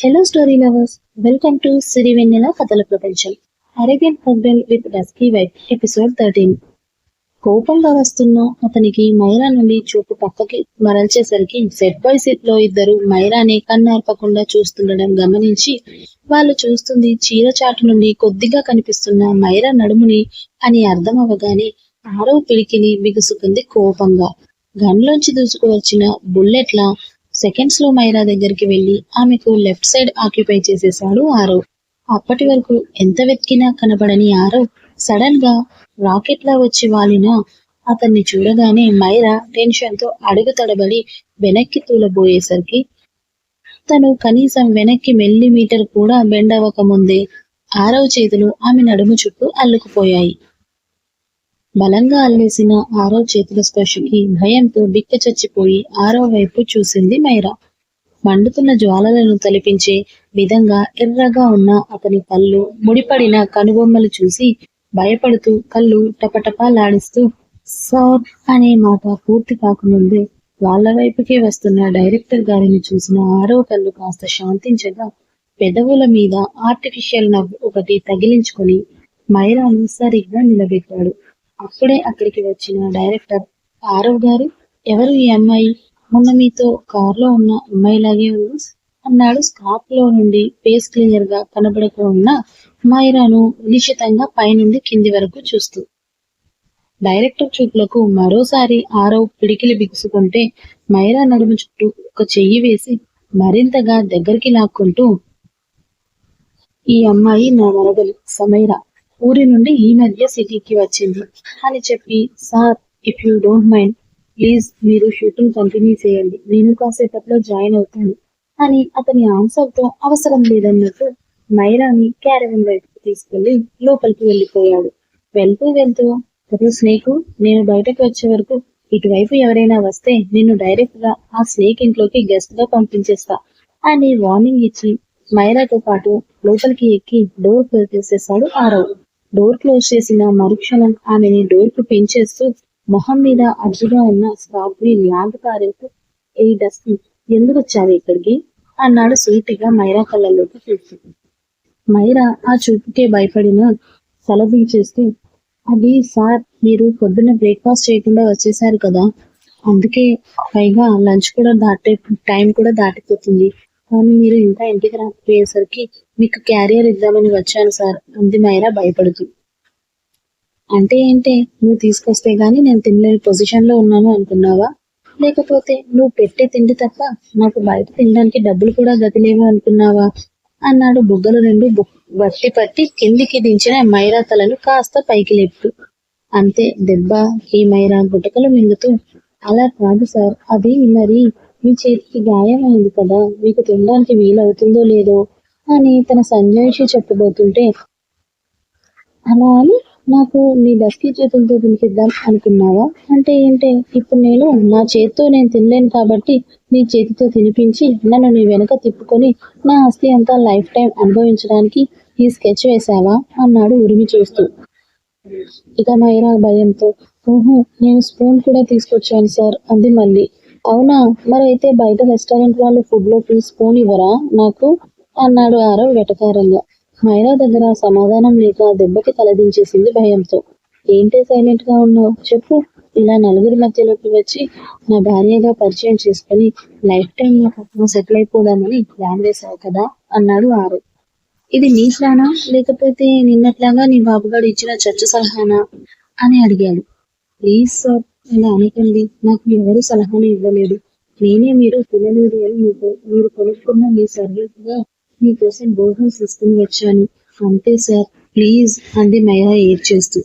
Hello story lovers welcome to Siri Vennela కథల ప్రపంచం Arabian husband with dusky wife episode thirteen కోపంగా వస్తున్న అతనికి మైరా నుండి చూపు పక్కకి మరల్చేసరికి సెట్ బాయ్ సీట్లో ఇద్దరు మైరాని కన్నార్పకుండా చూస్తుండడం గమనించి వాళ్ళు చూస్తుంది చీర చాటు నుండి కొద్దిగా కనిపిస్తున్న మైరా నడుముని అని అర్థం అవ్వగానే ఆరో పిడికిని బిగుసుకుంది కోపంగా. గన్లోంచి దూసుకువచ్చిన బుల్లెట్ల సెకండ్స్లో మైరా దగ్గరికి వెళ్ళి ఆమెకు లెఫ్ట్ సైడ్ ఆక్యుపై చేసేశాడు ఆరవ్ అప్పటి వరకు ఎంత వెతికినా కనబడని ఆరవ్ సడన్గా రాకెట్ లా వచ్చి వాలిన అతన్ని చూడగానే మైరా టెన్షన్తో అడుగు తడబడి వెనక్కి తూలబోయేసరికి తను కనీసం వెనక్కి మిల్లీమీటర్ కూడా బెండ్ ముందే ఆరవ్ చేతులు ఆమె నడుము చుట్టూ అల్లుకుపోయాయి. బలంగా అల్లేసిన ఆరో చేతుల స్పర్శకి భయంతో బిక్క చచ్చిపోయి ఆరో వైపు చూసింది మైరా. మండుతున్న జ్వాలలను తలిపించే విధంగా ఎర్రగా ఉన్న అతని కళ్ళు ముడిపడిన కనుబొమ్మలు చూసి భయపడుతూ కళ్ళు టపటపాలాడిస్తూ సార్ అనే మాట పూర్తి కాకముందే వాళ్ళ వైపుకే వస్తున్న డైరెక్టర్ గారిని చూసిన ఆరో కళ్ళు కాస్త శాంతించగా పెదవుల మీద ఆర్టిఫిషియల్ నవ్వు ఒకటి తగిలించుకొని మైరాను సరిగ్గా నిలబెట్టాడు. అప్పుడే అక్కడికి వచ్చిన డైరెక్టర్ ఆరవ్ గారు ఎవరు ఈ అమ్మాయి? మొన్న మీతో కారులో ఉన్న అమ్మాయిలాగే ఉంది? అన్నాడు. స్కాప్లో నుండి ఫేస్ క్లియర్గా కనబడక ఉన్న మైరాను నిశ్చితంగా పైనుండి కింది వరకు చూస్తూ. డైరెక్టర్ చూపులకు మరోసారి ఆరవ్ పిడికిలి బిగుసుకుంటే మైరా నడుము చుట్టూ ఒక చెయ్యి వేసి మరింతగా దగ్గరికి లాక్కుంటూ ఈ అమ్మాయి నా మరదలు సమైరా. ఊరి నుండి ఈ మధ్య సిటీకి వచ్చింది. అని చెప్పి sir if you don't mind please మీరు షూటింగ్ కంటిన్యూ చేయండి. నేను కాసేపట్లో జాయిన్ అవుతాను. అని అతని ఆన్సర్తో అవసరం లేదన్నట్టు మైరాని క్యారవన్ వైపుకి తీసుకెళ్ళి లోపలికి వెళ్ళిపోయాడు. వెళ్తూ వెళ్తూ కదా స్నేక్ నేను బయటకు వచ్చే వరకు ఇటువైపు ఎవరైనా వస్తే నిన్ను డైరెక్ట్గా ఆ స్నేక్ ఇంట్లోకి గెస్ట్గా పంపించేస్తా అని వార్నింగ్ ఇచ్చి మైరాతో పాటు లోపలికి ఎక్కి డోర్ క్లోజ్ చేసేసాడు ఆరవ్. డోర్ క్లోజ్ చేసిన మరుక్షణం ఆమెని డోర్కు పెంచేస్తూ మొహం మీద అడ్డుగా ఉన్న స్కార్ఫ్ని ల్యాండ్ పారేస్తూ ఏ డస్ట్ ఎందుకు వచ్చావు ఇక్కడికి? అన్నాడు సూటిగా మైరా కళ్ళలోకి చూస్తూ. మైరా ఆ చూపుకే భయపడిన చేస్తూ అది సార్ మీరు పొద్దున్న బ్రేక్ఫాస్ట్ చేయకుండా వచ్చేసారు కదా. అందుకే పైగా లంచ్ కూడా దాటే టైం కూడా దాటిపోతుంది. కానీ మీరు ఇంకా ఇంటికి రాకపోయేసరికి మీకు క్యారియర్ ఇద్దామని వచ్చాను సార్. అంది మైరా భయపడుతూ. అంటే ఏంటే నువ్వు తీసుకొస్తే గానీ నేను తినలేని పొజిషన్లో ఉన్నాను అనుకున్నావా? లేకపోతే నువ్వు పెట్టే తిండి తప్ప నాకు బయట తినడానికి డబ్బులు కూడా గతిలేవు అనుకున్నావా? అన్నాడు బుగ్గలు రెండు బట్టి పట్టి కిందికి దించిన మైరా తలను కాస్త పైకి లేపుతూ. అంతే దెబ్బ ఈ మైరా గుటకలు మింగుతూ. అలా కాదు సార్ అది మరి. మీ చేతికి గాయమైంది కదా మీకు తినడానికి వీలవుతుందో లేదో అని తన సంజయ్షి చెప్పబోతుంటే అలా అని నాకు నీ డస్కి చేతులతో తినిపిద్దాం అనుకున్నావా? అంటే ఏంటే ఇప్పుడు నేను నా చేతితో నేను తినలేను కాబట్టి నీ చేతితో తినిపించి నన్ను నీ వెనుక తిప్పుకొని నా ఆస్తి అంతా లైఫ్ టైం అనుభవించడానికి ఈ స్కెచ్ వేశావా? అన్నాడు ఉరిమి చూస్తూ. ఇక మైరా భయంతో ఓహో నేను స్పూన్ కూడా తీసుకొచ్చాను సార్ అంది మళ్ళీ. అవునా? మరైతే బయట రెస్టారెంట్ వాళ్ళు ఫుడ్లో స్పూన్ ఇవ్వరా? నాకు అన్నాడు ఆరవ్ వెటకారంగా. మైరా దగ్గర సమాధానం లేక దెబ్బకి తలదించేసింది భయంతో. ఏంటే సైలెంట్గా ఉన్నావు? చెప్పు. ఇలా నలుగురి మధ్యలోకి వచ్చి నా భార్యగా పరిచయం చేసుకుని లైఫ్ టైం లో సెటిల్ అయిపోదామని ప్లాన్ వేశావు కదా? అన్నాడు ఆరు ఇది నీ ప్లానా లేకపోతే నిన్నట్లాగా నీ బాబుగాడు ఇచ్చిన చర్చ సలహానా? అని అడిగాడు. ప్లీజ్ సార్ ఇలా అనకండి నాకు ఎవరు సలహాలు ఇవ్వలేదు. నేనే మీరు తినలేదు అని మీకు మీరు కొనుక్కున్న మీ సర్వీస్గా మీకోసం భోజనం తీసుకుని వచ్చాను అంతే సార్ ప్లీజ్ అంది మైరా ఏడ్ చేస్తూ.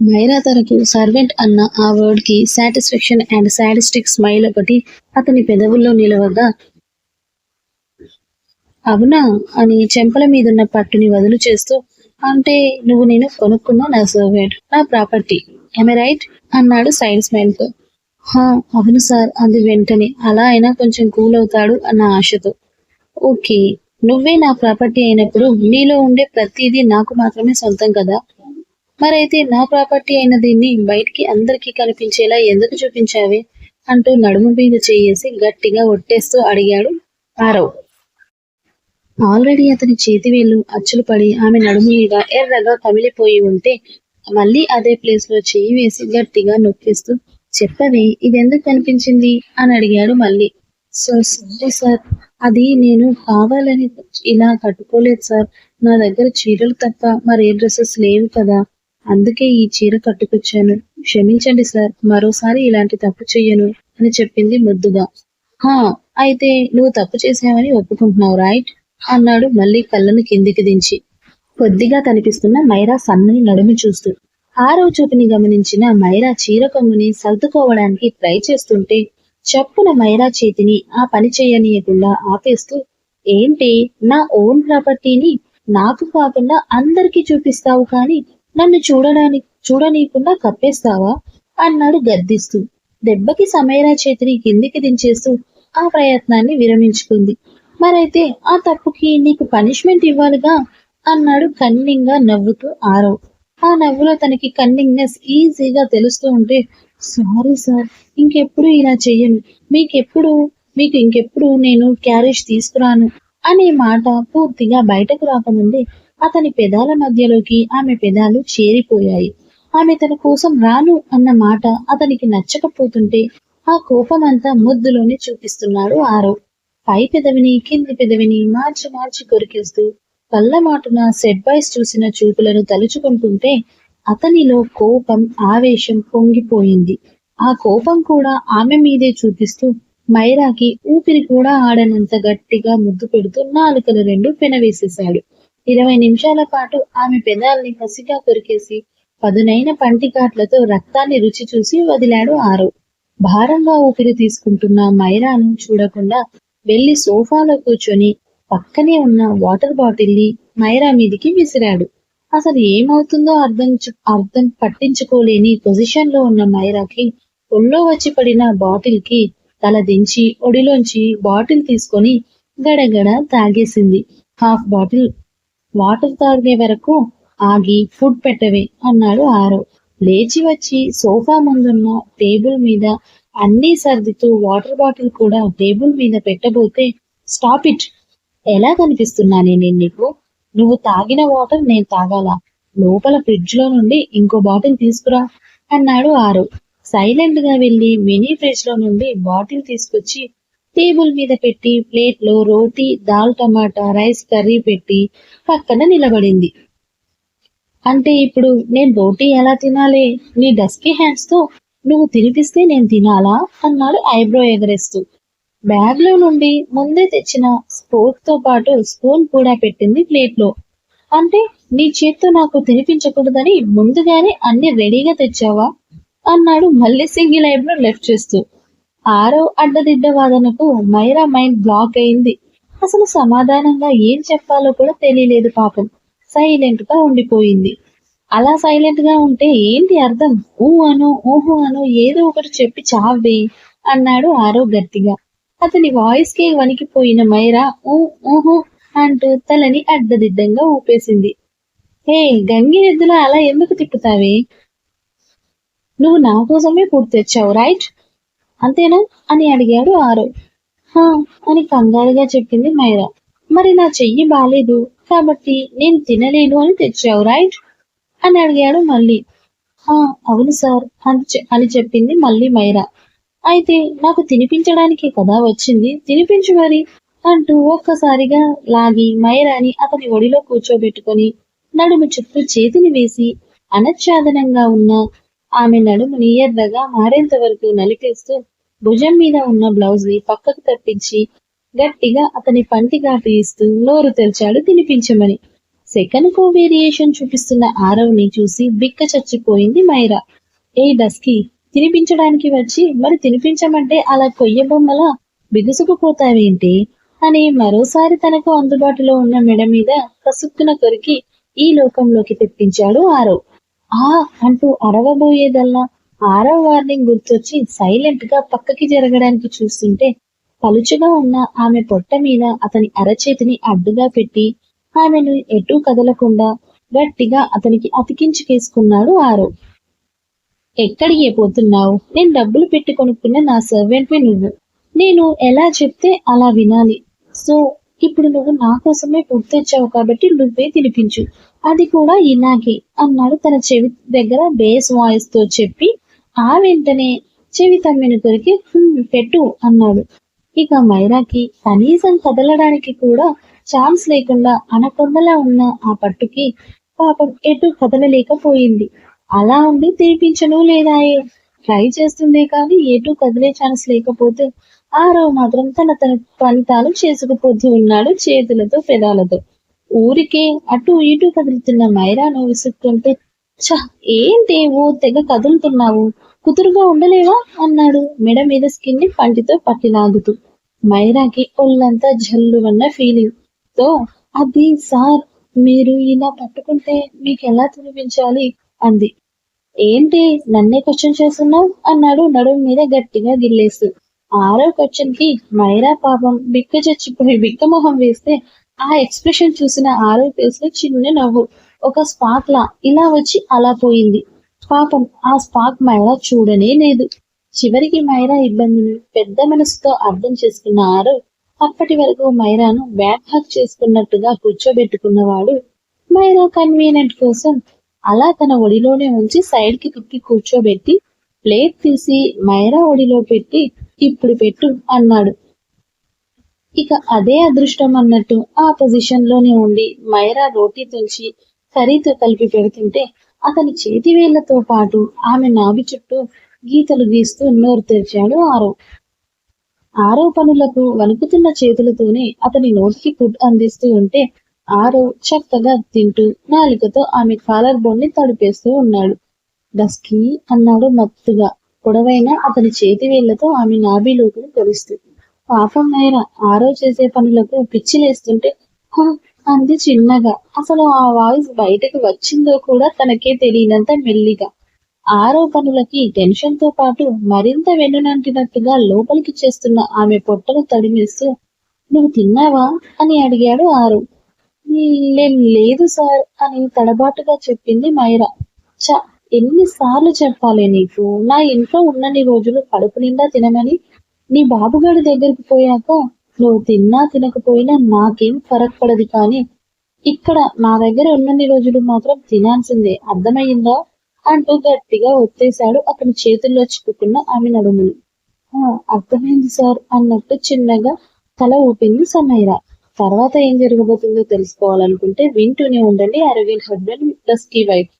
మైరా తనకు సర్వెంట్ అన్న ఆ వర్డ్కి సాటిస్ఫాక్షన్ అండ్ సాటిస్టిక్ స్మైల్ ఒకటి అతని పెదవుల్లో నిలవగా అవునా అని చెంపల మీదున్న పట్టుని వదులు చేస్తూ అంటే నువ్వు నేను కొనుక్కున్న నా సర్వెంట్ నా ప్రాపర్టీ. ఎమె రైట్ అన్నాడు సైడ్ స్మైల్తో హా అవును సార్ అది వెంటనే. అలా అయినా కొంచెం కూల్ అవుతాడు అన్న ఆశతో. ఓకే నువ్వే నా ప్రాపర్టీ అయినప్పుడు నీలో ఉండే ప్రతిదీ నాకు మాత్రమే సొంతం కదా? మరైతే నా ప్రాపర్టీ అయిన దీన్ని బయటికి అందరికీ కనిపించేలా ఎందుకు చూపించావే? అంటూ నడుము మీద చేయేసి గట్టిగా ఒట్టేస్తూ అడిగాడు ఆరవ్. ఆల్రెడీ అతని చేతి వేళ్ళు అచ్చులు పడి ఆమె నడుము మీద ఎర్రగా కమిలిపోయి ఉంటే మళ్ళీ అదే ప్లేస్లో చేయి వేసి గట్టిగా నొక్కేస్తూ చెప్పవే ఇదెందుకు కనిపించింది? అని అడిగాడు మళ్ళీ. Sir sorry sir. అది నేను కావాలని ఇలా కట్టుకోలేదు సార్. నా దగ్గర చీరలు తప్ప మరే డ్రెస్సెస్ లేవు కదా. అందుకే ఈ చీర కట్టుకొచ్చాను. క్షమించండి సార్. మరోసారి ఇలాంటి తప్పు చెయ్యను అని చెప్పింది ముద్దుగా. హా అయితే నువ్వు తప్పు చేసావని ఒప్పుకుంటున్నావు రైట్? అన్నాడు మళ్ళీ కళ్ళను కిందికి దించి. కొద్దిగా కనిపిస్తున్న మైరా సన్నని నడుము చూస్తూ ఆరవ చూపుని గమనించిన మైరా చీర కొమ్ముని సర్దుకోవడానికి ట్రై చేస్తుంటే చప్పున మైరా చేతిని ఆ పని చేయనీయకుండా ఆపేస్తూ ఏంటి? నా ఓన్ ప్రాపర్టీని నాకు కాకుండా అందరికీ చూపిస్తావు కానీ నన్ను చూడడానికి చూడనీయకుండా కప్పేస్తావా? అన్నాడు గద్దిస్తూ. దెబ్బకి సమైరా చేతిని కిందికి దించేస్తూ ఆ ప్రయత్నాన్ని విరమించుకుంది. మరైతే ఆ తప్పుకి నీకు పనిష్మెంట్ ఇవ్వాలిగా? అన్నాడు కన్నింగా నవ్వుతూ ఆరవ్ ఆ నవ్వులో తనకి కన్నింగ్నెస్ ఈజీగా తెలుస్తూ ఉంటే సారీ సార్ ఇంకెప్పుడు ఇలా చెయ్యను. మీకెప్పుడు మీకు ఇంకెప్పుడు నేను క్యారేజ్ తీసుకురాను అనే మాట పూర్తిగా బయటకు రాకముందే అతని పెదాల మధ్యలోకి ఆమె పెదాలు చేరిపోయాయి. ఆమె తన కోసం రాను అన్న మాట అతనికి నచ్చకపోతుంటే ఆ కోపమంతా ముద్దులోనే చూపిస్తున్నాడు ఆరవ్ పై పెదవిని కింది పెదవిని మార్చి మార్చి కొరికేస్తూ కళ్ళ మాటున సెట్ బాయ్స్ చూసిన చూపులను తలుచుకుంటుంటే అతనిలో కోపం ఆవేశం పొంగిపోయింది. ఆ కోపం కూడా ఆమె మీదే చూపిస్తూ మైరాకి ఊపిరి కూడా ఆడనంత గట్టిగా ముద్దు పెడుతూ నాలుకలు రెండు పెనవేసేశాడు. ఇరవై నిమిషాల పాటు ఆమె పెదాల్ని కసిగా కొరికేసి పదునైన పంటికాట్లతో రక్తాన్ని రుచి చూసి వదిలాడు ఆరవ్ భారంగా ఊపిరి తీసుకుంటున్న మైరాను చూడకుండా వెళ్ళి సోఫాలో కూర్చొని పక్కనే ఉన్న వాటర్ బాటిల్ని మైరా మీదికి విసిరాడు. అసలు ఏమవుతుందో అర్థం అర్థం పట్టించుకోలేని పొజిషన్లో ఉన్న మైరాకి ఒళ్ళో వచ్చి పడిన బాటిల్కి తల దించి ఒడిలోంచి బాటిల్ తీసుకొని గడగడ తాగేసింది. హాఫ్ బాటిల్ వాటర్ తాగే వరకు ఆగి ఫుడ్ పెట్టవే అన్నాడు ఆరో. లేచి వచ్చి సోఫా ముందున్న టేబుల్ మీద అన్ని సర్దుతూ వాటర్ బాటిల్ కూడా టేబుల్ మీద పెట్టబోతే స్టాప్ ఇట్ ఎలా కనిపిస్తున్నానే నేను నీకు? నువ్వు తాగిన వాటర్ నేను తాగాలా. లోపల ఫ్రిడ్జ్లో నుండి ఇంకో బాటిల్ తీసుకురా అన్నాడు ఆరు. సైలెంట్గా వెళ్ళి మినీ ఫ్రిడ్జ్లో నుండి బాటిల్ తీసుకొచ్చి టేబుల్ మీద పెట్టి ప్లేట్లో రోటీ దాల్ టమాటా రైస్ కర్రీ పెట్టి పక్కన నిలబడింది. అంటే ఇప్పుడు నేను రోటీ ఎలా తినాలి? నీ డస్కీ హ్యాండ్స్తో నువ్వు తినిపిస్తే నేను తినాలా? అన్నాడు ఐబ్రో ఎగరేస్తూ బ్యాగ్లో నుండి ముందే తెచ్చిన స్పోర్ట్తో పాటు స్పూన్ కూడా పెట్టింది ప్లేట్లో అంటే నీ చేత్తో నాకు తినిపించకూడదని ముందుగానే అన్ని రెడీగా తెచ్చావా? అన్నాడు మళ్ళీ సింగిల్ ఐబ్రో లెఫ్ట్ చేస్తూ. ఆరో అడ్డదిడ్డ వాదనకు మైరా మైండ్ బ్లాక్ అయింది. అసలు సమాధానంగా ఏం చెప్పాలో కూడా తెలియలేదు పాపం. సైలెంట్గా ఉండిపోయింది. అలా సైలెంట్గా ఉంటే ఏంటి అర్థం? ఊ అను ఊహు అను ఏదో ఒకటి చెప్పి చావే అన్నాడు ఆరో గట్టిగా. అతని వాయిస్కి వణికిపోయిన మైరా ఊ ఊహు అంటూ తలని అడ్డదిడ్డంగా ఊపేసింది. హే గంగిరెద్దులా అలా ఎందుకు తిప్పుతావే? నువ్వు నా కోసమే పూర్తి తెచ్చావు రైట్? అంతేనా? అని అడిగాడు ఆరో. హా అని కంగారుగా చెప్పింది మైరా. మరి నా చెయ్యి బాలేదు కాబట్టి నేను తినలేను అని తెచ్చావు రైట్? అని అడిగాడు మళ్ళీ. హా అవును సార్ అని అని చెప్పింది మళ్ళీ మైరా. అయితే నాకు తినిపించడానికి కదా వచ్చింది. తినిపించు మరి అంటూ ఒక్కసారిగా లాగి మైరాని అతని ఒడిలో కూర్చోబెట్టుకొని నడుము చుట్టూ చేతిని వేసి అనచ్ఛాదనంగా ఉన్న ఆమె నడుముని ఎర్రగా మారేంత వరకు నలిపేస్తూ భుజం మీద ఉన్న బ్లౌజ్ని పక్కకు తప్పించి గట్టిగా అతని పంటి ఘాటు ఇస్తూ నోరు తెరిచాడు తినిపించమని. సెకండ్ కో వేరియేషన్ చూపిస్తున్న ఆరవ్ని చూసి బిక్క చచ్చిపోయింది మైరా. ఏ డస్కి! తినిపించడానికి వచ్చి మరి తినిపించమంటే అలా కొయ్య బొమ్మలా బిగుసుకుపోతావేంటి అని మరోసారి తనకు అందుబాటులో ఉన్న మెడ మీద కసుక్కున కొరికి ఈ లోకంలోకి తెప్పించాడు ఆరవ్. ఆ అంటూ అరవబోయేదల్లా ఆరవ వార్నింగ్ గుర్తొచ్చి సైలెంట్గా పక్కకి జరగడానికి చూస్తుంటే పలుచగా ఉన్న ఆమె పొట్ట మీద అతని అరచేతిని అడ్డుగా పెట్టి ఆమెను ఎటూ కదలకుండా గట్టిగా అతనికి అతికించుకేసుకున్నాడు ఆరవ్. ఎక్కడికి పోతున్నావు? నేను డబ్బులు పెట్టి కొనుక్కున్న నా సర్వెంట్ నువ్వు. నేను ఎలా చెప్తే అలా వినాలి. సో ఇప్పుడు నువ్వు నా కోసమే ఫుడ్ తెచ్చావు కాబట్టి నువ్వే తినిపించు. అది కూడా ఇలాగే అన్నాడు తన చెవి దగ్గర బేస్ వాయిస్తో చెప్పి. ఆ వెంటనే చెవి తమ్మిన కొరికి పెట్టు అన్నాడు. ఇక మైరాకి కనీసం కదలడానికి కూడా ఛాన్స్ లేకుండా అనకొండలా ఉన్న ఆ పట్టుకి పాపం ఎటు కదలలేకపోయింది. అలా ఉండి తినిపించను లేదాయే. ట్రై చేస్తుందే కానీ ఎటు కదిలే ఛాన్స్ లేకపోతే ఆరవ్ మాత్రం తన తన ఫలితాలు చేసుకుపోతూ ఉన్నాడు చేతులతో పెదాలతో. ఊరికే అటు ఇటు కదులుతున్న మైరాను విసుక్కుంటే చ ఏంటేవో తెగ కదులుతున్నావు? కుదురుగా ఉండలేవా? అన్నాడు మెడ మీద స్కిన్ని పంటితో పట్టిలాగుతూ. మైరాకి ఒళ్ళంతా జల్లువన్న ఫీలింగ్తో అది సార్ మీరు ఇలా పట్టుకుంటే మీకు ఎలా తినిపించాలి? అంది. ఏంటి నన్నే క్వశ్చన్ చేస్తున్నావు? అన్నాడు నడుము మీద గట్టిగా గిల్లేస్తూ. ఆరో క్వశ్చన్కి మైరా పాపం బిక్క చచ్చిపోయి బిక్క మొహం వేస్తే ఆ ఎక్స్ప్రెషన్ చూసిన ఆరో ఫేస్లో చిన్న నవ్వు. ఒక స్పార్క్ లా ఇలా వచ్చి అలా పోయింది. పాపం ఆ స్పార్క్ మైరా చూడనే లేదు. చివరికి మైరా ఇబ్బందిని పెద్ద మనసుతో అర్థం చేసుకున్న ఆరో అప్పటి వరకు మైరాను బ్యాక్ హక్ చేసుకున్నట్టుగా కూర్చోబెట్టుకున్నవాడు మైరా కన్వీనియంట్ కోసం అలా తన ఒడిలోనే ఉంచి సైడ్కి తిప్పి కూర్చోబెట్టి ప్లేట్ తీసి మైరా ఒడిలో పెట్టి ఇప్పుడు పెట్టు అన్నాడు. ఇక అదే అదృష్టం అన్నట్టు ఆ పొజిషన్లోనే ఉండి మైరా రోటీ తుంచి కర్రీతో కలిపి పెడుతుంటే అతని చేతి వేళ్ళతో పాటు ఆమె నాభి చుట్టూ గీతలు గీస్తూ నోరు తెరిచాడు ఆరో. ఆరో పనులకు వణుకుతున్న చేతులతోనే అతని నోటికి ఫుడ్ అందిస్తూ ఉంటే ఆరో చక్కగా తింటూ నాలుకతో ఆమె కాలర్ బోన్ని తడిపేస్తూ ఉన్నాడు. డస్కీ అన్నాడు మత్తుగా. పొడవైన అతని చేతి వేళ్ళతో ఆమె నాభిలోకి తెలుస్తూ పాపం మైరా ఆరో చేసే పనులకు పిచ్చిలేస్తుంటే అంది చిన్నగా. అసలు ఆ వాయిస్ బయటకు వచ్చిందో కూడా తనకే తెలియనంత మెల్లిగా. ఆరో పనులకి టెన్షన్తో పాటు మరింత వెన్నునంటినట్టుగా లోపలికి చేస్తున్న ఆమె పొట్టను తడిమేస్తూ నువ్వు తిన్నావా? అని అడిగాడు ఆరు. నేను లేదు సార్ అని తడబాటుగా చెప్పింది మైరా. చ ఎన్నిసార్లు చెప్పాలి నీకు? నా ఇంట్లో ఉన్నన్ని రోజులు కడుపు నిండా తినమని నీ బాబుగాడి దగ్గరికి పోయాక నువ్వు తిన్నా తినకపోయినా నాకేం ఫరక్ పడదు కానీ ఇక్కడ నా దగ్గర ఉన్నన్ని రోజులు మాత్రం తినాల్సిందే. అర్థమయ్యిందా? అంటూ గట్టిగా ఒత్తేశాడు అతని చేతుల్లో చిక్కుకున్న ఆమె నడుములు. అర్థమైంది సార్ అన్నట్టు చిన్నగా తల ఊపింది సమైరా. తర్వాత ఏం జరగబోతుందో తెలుసుకోవాలనుకుంటే వింటూనే ఉండండి అరవింద్ హస్బెండ్ డస్కీ వైఫ్